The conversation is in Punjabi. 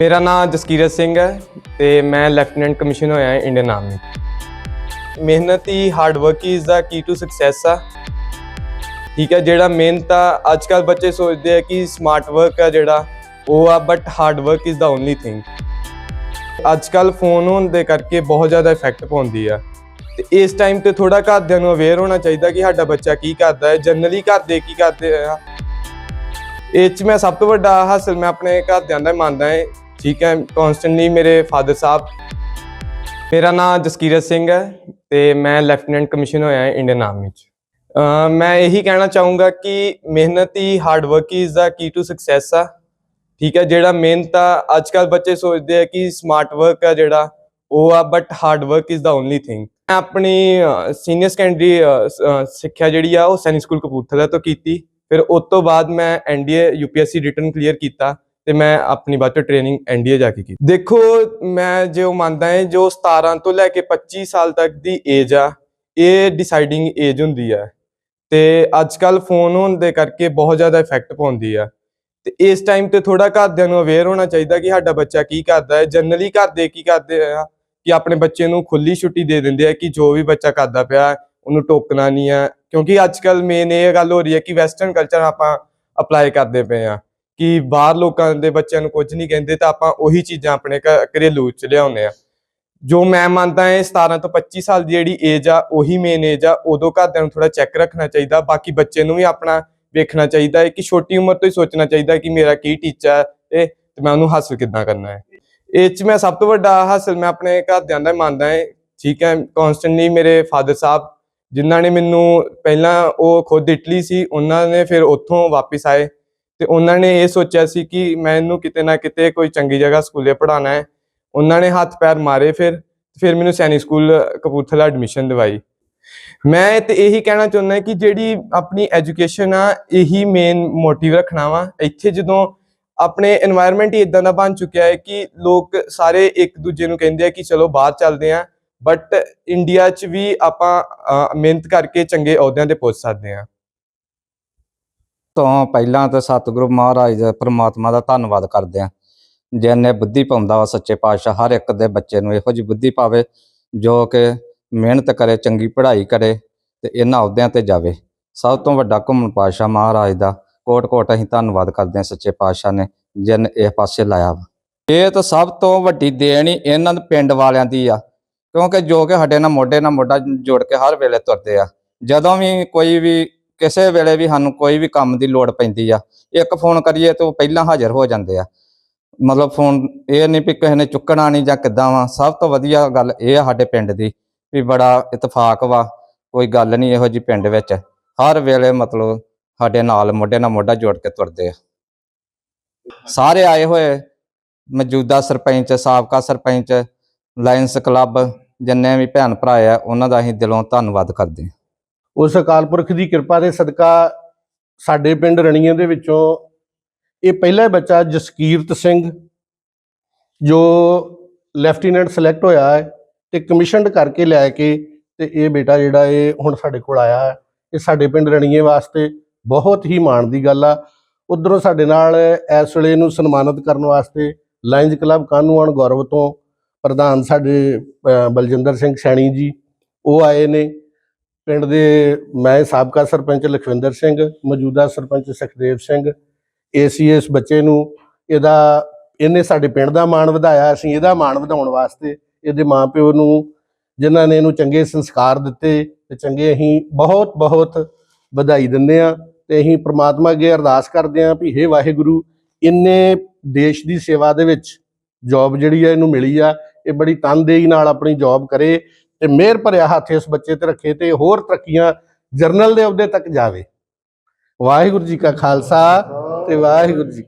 ਮੇਰਾ ਨਾਮ ਜਸਕੀਰਤ ਸਿੰਘ ਹੈ ਤੇ ਮੈਂ ਲੈਫਟੀਨੈਂਟ ਕਮਿਸ਼ਨ ਹੋਇਆ ਹਾਂ ਇੰਡੀਅਨ ਆਰਮੀ। ਮਿਹਨਤ ਹੀ hard work is the key to success ਆ। ਠੀਕ ਹੈ, ਜਿਹੜਾ ਮਿਹਨਤ ਆ ਅੱਜ ਕੱਲ ਬੱਚੇ ਸੋਚਦੇ ਆ ਕਿ ਸਮਾਰਟ ਵਰਕ ਆ ਜਿਹੜਾ, ਉਹ ਆ but hard work is the only thing ਅੱਜ ਕੱਲ ਫੋਨ ਹੋਣ ਦੇ ਕਰਕੇ ਬਹੁਤ ਜ਼ਿਆਦਾ ਇਫੈਕਟ ਪਾਉਂਦੀ ਆ। ਤੇ ਇਸ ਟਾਈਮ ਤੇ ਥੋੜਾ ਘਰਦਿਆਂ ਨੂੰ ਅਵੇਅਰ ਹੋਣਾ ਚਾਹੀਦਾ ਕਿ ਸਾਡਾ ਬੱਚਾ ਕੀ ਕਰਦਾ ਹੈ ਜਨਰਲੀ ਘਰ ਦੇ ਕੀ ਕਰਦੇ ਆ। ਇਹ ਚ ਮੈਂ ਸਭ ਤੋਂ ਵੱਡਾ ਹਾਸਲ ਮੈਂ ਆਪਣੇ ਘਰਦਿਆਂ ਦਾ ਮੰਨਦਾ ਹਾਂ। ਠੀਕ ਹੈ ਕਨਸਟੈਂਟਲੀ ਮੇਰੇ ਫਾਦਰ ਸਾਹਿਬ, ਮੇਰਾ ਨਾਮ ਜਸਕੀਰਤ ਸਿੰਘ ਹੈ ਤੇ ਮੈਂ ਲੈਫਟੀਨੈਂਟ ਕਮਿਸ਼ਨ ਹੋਇਆ ਹਾਂ ਇੰਡੀਅਨ ਆਰਮੀ ਚ ਮੈਂ ਇਹੀ ਕਹਿਣਾ ਚਾਹੂੰਗਾ ਕਿ ਮਿਹਨਤ ਹੀ hard work is the key to success ਆ। ਠੀਕ ਹੈ, ਜਿਹੜਾ ਮਿਹਨਤ ਆ ਅੱਜ ਕੱਲ ਬੱਚੇ ਸੋਚਦੇ ਆ ਕਿ ਸਮਾਰਟ ਵਰਕ ਆ ਜਿਹੜਾ, ਉਹ ਆ but hard work is the only thing ਮੈਂ ਆਪਣੀ ਸੀਨੀਅਰ ਸੈਕੰਡਰੀ ਸਿੱਖਿਆ ਜਿਹੜੀ ਆ, ਉਹ ਸੈਨਿਕ ਸਕੂਲ ਕਪੂਰਥਲਾ ਤੋਂ ਕੀਤੀ। ਫਿਰ ਉਸ ਤੋਂ ਬਾਅਦ ਮੈਂ ਐਨਡੀਏ ਯੂਪੀਐਸਸੀ ਰਿਟਰਨ ਕਲੀਅਰ ਕੀਤਾ। ਤੇ ਮੈਂ ਆਪਣੀ ਬਾਅਦ ਚ ਟ੍ਰੇਨਿੰਗ ਐਨਡੀਏ ਜਾ ਕੇ ਕੀਤੀ। ਦੇਖੋ, ਮੈਂ ਜੋ ਮੰਨਦਾ ਹਾਂ ਜੋ 17 ਤੋਂ ਲੈ ਕੇ 25 ਸਾਲ ਤੱਕ ਦੀ ਏਜ ਆ, ਇਹ ਡਿਸਾਈਡਿੰਗ ਏਜ ਹੁੰਦੀ ਆ। ਤੇ ਅੱਜ ਕੱਲ ਫੋਨ ਹੋਣ ਦੇ ਕਰਕੇ ਬਹੁਤ ਜ਼ਿਆਦਾ ਇਫੈਕਟ ਪਾਉਂਦੀ ਆ। ਤੇ ਇਸ ਟਾਈਮ ਤੇ ਥੋੜਾ ਘਰਦਿਆਂ ਨੂੰ ਅਵੇਅਰ ਹੋਣਾ ਚਾਹੀਦਾ ਕਿ ਸਾਡਾ ਬੱਚਾ ਕੀ ਕਰਦਾ ਹੈ ਜਨਰਲੀ ਘਰ ਦੇ ਕੀ ਕਰਦੇ ਆ, ਕਿ ਆਪਣੇ ਬੱਚੇ ਨੂੰ ਖੁੱਲੀ ਛੁੱਟੀ ਦੇ ਦਿੰਦੇ ਆ ਕਿ ਜੋ ਵੀ ਬੱਚਾ ਕਰਦਾ ਪਿਆ, ਉਹਨੂੰ ਟੋਕਣਾ ਨਹੀਂ ਆ। ਕਿਉਂਕਿ ਅੱਜ ਕੱਲ ਮੇਨ ਇਹ ਗੱਲ ਹੋ ਰਹੀ ਹੈ ਕਿ ਵੈਸਟਰਨ ਕਲਚਰ ਆਪਾਂ ਅਪਲਾਈ ਕਰਦੇ ਪਏ ਆ। ਕਿ ਬਾਹਰ ਲੋਕਾਂ ਦੇ ਬੱਚਿਆਂ ਨੂੰ ਕੁਝ ਨਹੀਂ ਕਹਿੰਦੇ ਤਾਂ ਆਪਾਂ ਉਹੀ ਚੀਜ਼ਾਂ ਆਪਣੇ ਘ- ਘਰੇਲੂ ਚ ਲਿਆਉਂਦੇ ਆ ਜੋ ਮੈਂ ਮੰਨਦਾ ਹਾਂ 17 ਤੋਂ 25 ਸਾਲ ਦੀ ਜਿਹੜੀ ਏਜ ਆ, ਉਹੀ ਮੇਨ ਏਜ ਆ, ਉਦੋਂ ਘਰਦਿਆਂ ਨੂੰ ਥੋੜਾ ਚੈੱਕ ਰੱਖਣਾ ਚਾਹੀਦਾ, ਬਾਕੀ ਬੱਚੇ ਨੂੰ ਵੀ ਆਪਣਾ ਵੇਖਣਾ ਚਾਹੀਦਾ ਹੈ ਕਿ ਛੋਟੀ ਉਮਰ ਤੋਂ ਹੀ ਸੋਚਣਾ ਚਾਹੀਦਾ ਕਿ ਮੇਰਾ ਕੀ ਟੀਚਾ ਹੈ ਇਹ ਤੇ ਮੈਂ ਉਹਨੂੰ ਹਾਸਲ ਕਿੱਦਾਂ ਕਰਨਾ ਹੈ। ਇਹ ਚ ਮੈਂ ਸਭ ਤੋਂ ਵੱਡਾ ਹਾਸਲ ਮੈਂ ਆਪਣੇ ਘਰਦਿਆਂ ਦਾ ਮੰਨਦਾ ਹਾਂ, ਠੀਕ ਹੈ ਕਨਸਟੈਂਟਲੀ ਮੇਰੇ ਫਾਦਰ ਸਾਹਿਬ ਜਿਨ੍ਹਾਂ ਨੇ ਮੈਨੂੰ ਪਹਿਲਾਂ ਉਹ ਖੁਦ ਇਟਲੀ ਸੀ, ਉਹਨਾਂ ਨੇ ਫਿਰ ਉੱਥੋਂ ਵਾਪਸ ਆਏ। ਤੇ ਉਹਨਾਂ ਨੇ ਇਹ ਸੋਚਿਆ ਸੀ ਕਿ ਮੈਂ ਇਹਨੂੰ ਕਿਤੇ ਨਾ ਕਿਤੇ ਕੋਈ ਚੰਗੀ ਜਗ੍ਹਾ ਸਕੂਲੇ ਪੜਾਉਣਾ ਹੈ। ਉਹਨਾਂ ਨੇ ਹੱਥ ਪੈਰ ਮਾਰੇ ਫਿਰ ਫਿਰ ਮੈਨੂੰ ਸੈਨੀ ਸਕੂਲ ਕਪੂਰਥਲਾ ਐਡਮਿਸ਼ਨ ਦਿਵਾਈ। ਮੈਂ ਤੇ ਇਹੀ ਕਹਿਣਾ ਚਾਹੁੰਦਾ ਕਿ ਜਿਹੜੀ ਆਪਣੀ ਐਜੂਕੇਸ਼ਨ ਆ, ਇਹੀ ਮੇਨ ਮੋਟਿਵ ਰੱਖਣਾ ਵਾ। ਇੱਥੇ ਜਦੋਂ ਆਪਣੇ এনवायरमेंट ਹੀ ਇਦਾਂ ਦਾ ਬਣ ਚੁੱਕਿਆ ਹੈ ਕਿ ਲੋਕ ਸਾਰੇ ਇੱਕ ਦੂਜੇ ਨੂੰ ਕਹਿੰਦੇ ਆ ਕਿ ਚਲੋ ਬਾਹਰ ਚੱਲਦੇ ਆ ਬਟ ਇੰਡੀਆ 'ਚ ਵੀ ਆਪਾਂ ਮਿਹਨਤ ਕਰਕੇ ਚੰਗੇ ਅਹੁਦਿਆਂ ਤੇ ਪਹੁੰਚ ਸਕਦੇ ਆ ਤੋਂ ਪਹਿਲਾਂ ਤਾਂ ਸਤਿਗੁਰੂ ਮਹਾਰਾਜ ਦਾ ਪ੍ਰਮਾਤਮਾ ਦਾ ਧੰਨਵਾਦ ਕਰਦੇ ਆ ਜਿਹਨੇ ਬੁੱਧੀ ਪਾਉਂਦਾ ਵਾ ਸੱਚੇ ਪਾਤਸ਼ਾਹ, ਹਰ ਇੱਕ ਦੇ ਬੱਚੇ ਨੂੰ ਇਹੋ ਜੀ ਬੁੱਧੀ ਪਾਵੇ, ਜੋ ਕਿ ਮਿਹਨਤ ਕਰੇ, ਚੰਗੀ ਪੜ੍ਹਾਈ ਕਰੇ ਤੇ ਇਹਨਾਂ ਅਹੁਦਿਆਂ ਤੇ ਜਾਵੇ। ਸਭ ਤੋਂ ਵੱਡਾ ਘੁੰਮਣ ਪਾਤਸ਼ਾਹ ਮਹਾਰਾਜ ਦਾ ਕੋਟ ਕੋਟ ਅਸੀਂ ਧੰਨਵਾਦ ਕਰਦੇ ਆ ਸੱਚੇ ਪਾਤਸ਼ਾਹ ਨੇ, ਜਿਨ ਇਹ ਪਾਸੇ ਲਾਇਆ ਵਾ। ਇਹ ਤਾਂ ਸਭ ਤੋਂ ਵੱਡੀ ਦੇਣ ਹੀ ਇਹਨਾਂ ਦੇ ਪਿੰਡ ਵਾਲਿਆਂ ਦੀ ਆ, ਕਿਉਂਕਿ ਜੋ ਕਿ ਸਾਡੇ ਨਾਲ ਮੋਢੇ ਨਾਲ ਮੋਢਾ ਜੋੜ ਕੇ ਹਰ ਵੇਲੇ ਤੁਰਦੇ ਆ। ਜਦੋਂ ਵੀ ਕੋਈ ਵੀ ਕਿਸੇ ਵੇਲੇ ਵੀ ਸਾਨੂੰ ਕੋਈ ਵੀ ਕੰਮ ਦੀ ਲੋੜ ਪੈਂਦੀ ਆ, ਇੱਕ ਫੋਨ ਕਰੀਏ ਤੇ ਉਹ ਪਹਿਲਾਂ ਹਾਜ਼ਰ ਹੋ ਜਾਂਦੇ ਆ। ਮਤਲਬ ਫੋਨ ਇਹ ਨਹੀਂ ਵੀ ਕਿਸੇ ਨੇ ਚੁੱਕਣਾ ਨਹੀਂ ਜਾਂ ਕਿੱਦਾਂ ਵਾ, ਸਭ ਤੋਂ ਵਧੀਆ ਗੱਲ ਇਹ ਆ ਸਾਡੇ ਪਿੰਡ ਦੀ ਵੀ ਬੜਾ ਇਤਫਾਕ ਵਾ, ਕੋਈ ਗੱਲ ਨਹੀਂ ਇਹੋ ਜੀ ਪਿੰਡ ਵਿੱਚ, ਹਰ ਵੇਲੇ ਮਤਲਬ ਸਾਡੇ ਨਾਲ ਮੋਢੇ ਨਾਲ ਮੋਢਾ ਜੋੜ ਕੇ ਤੁਰਦੇ ਆ। ਸਾਰੇ ਆਏ ਹੋਏ, ਮੌਜੂਦਾ ਸਰਪੰਚ, ਸਾਬਕਾ ਸਰਪੰਚ, ਲਾਇੰਸ ਕਲੱਬ, ਜਿੰਨੇ ਵੀ ਭੈਣ ਭਰਾ ਆ, ਉਹਨਾਂ ਦਾ ਅਸੀਂ ਦਿਲੋਂ ਧੰਨਵਾਦ ਕਰਦੇ ਹਾਂ ਉਸ ਅਕਾਲ ਪੁਰਖ ਦੀ ਕਿਰਪਾ ਦੇ ਸਦਕਾ ਸਾਡੇ ਪਿੰਡ ਰਣੀਆਂ ਦੇ ਵਿੱਚੋਂ ਇਹ ਪਹਿਲਾ ਬੱਚਾ ਜਸਕੀਰਤ ਸਿੰਘ, ਜੋ ਲੈਫਟੀਨੈਂਟ ਸਿਲੈਕਟ ਹੋਇਆ ਹੈ ਤੇ ਕਮਿਸ਼ਨਡ ਕਰਕੇ ਲੈ ਕੇ ਤੇ ਇਹ ਬੇਟਾ ਜਿਹੜਾ ਇਹ ਹੁਣ ਸਾਡੇ ਕੋਲ ਆਇਆ ਹੈ, ਇਹ ਸਾਡੇ ਪਿੰਡ ਰਣੀਏ ਵਾਸਤੇ ਬਹੁਤ ਹੀ ਮਾਣ ਦੀ ਗੱਲ ਆ। ਉਧਰੋਂ ਸਾਡੇ ਨਾਲ ਇਸ ਵੇਲੇ ਨੂੰ ਸਨਮਾਨਿਤ ਕਰਨ ਵਾਸਤੇ ਲਾਇਨਜ਼ ਕਲੱਬ ਕਾਨੂੰਨ ਗੌਰਵ ਤੋਂ ਪ੍ਰਧਾਨ ਸਾਡੇ ਬਲਜਿੰਦਰ ਸਿੰਘ ਸੈਣੀ ਜੀ, ਉਹ ਆਏ ਨੇ। ਪਿੰਡ ਦੇ ਮੈਂ ਸਾਬਕਾ ਸਰਪੰਚ ਲਖਵਿੰਦਰ ਸਿੰਘ, ਮੌਜੂਦਾ ਸਰਪੰਚ ਸੁਖਦੇਵ ਸਿੰਘ, ਏਸੀਐਸ ਬੱਚੇ ਨੂੰ ਇਹਦਾ, ਇਹਨੇ ਸਾਡੇ ਪਿੰਡ ਦਾ ਮਾਣ ਵਧਾਇਆ, ਅਸੀਂ ਇਹਦਾ ਮਾਣ ਵਧਾਉਣ ਵਾਸਤੇ ਇਹਦੇ ਮਾਪਿਓ ਨੂੰ, ਜਿਨ੍ਹਾਂ ਨੇ ਇਹਨੂੰ ਚੰਗੇ ਸੰਸਕਾਰ ਦਿੱਤੇ ਤੇ ਚੰਗੇ ਅਸੀਂ ਬਹੁਤ ਬਹੁਤ ਵਧਾਈ ਦਿੰਦੇ ਆ ਤੇ ਅਸੀਂ ਪ੍ਰਮਾਤਮਾ ਅੱਗੇ ਅਰਦਾਸ ਕਰਦੇ ਆ ਵੀ ਹੇ ਵਾਹਿਗੁਰੂ, ਇੰਨੇ ਦੇਸ਼ ਦੀ ਸੇਵਾ ਦੇ ਵਿੱਚ ਜੌਬ ਜਿਹੜੀ ਆ ਇਹਨੂੰ ਮਿਲੀ ਆ, ਇਹ ਬੜੀ ਤਨਦੇਹੀ ਨਾਲ ਆਪਣੀ ਜੌਬ ਕਰੇ ਤੇ ਮਿਹਰ ਭਰਿਆ ਹੱਥ ਇਸ ਬੱਚੇ ਤੇ ਰੱਖੇ ਤੇ ਹੋਰ ਤਰੱਕੀਆਂ ਜਰਨਲ ਦੇ ਅਹੁਦੇ ਤੱਕ ਜਾਵੇ। ਵਾਹਿਗੁਰੂ ਜੀ ਕਾ ਖਾਲਸਾ ਤੇ ਵਾਹਿਗੁਰੂ ਜੀ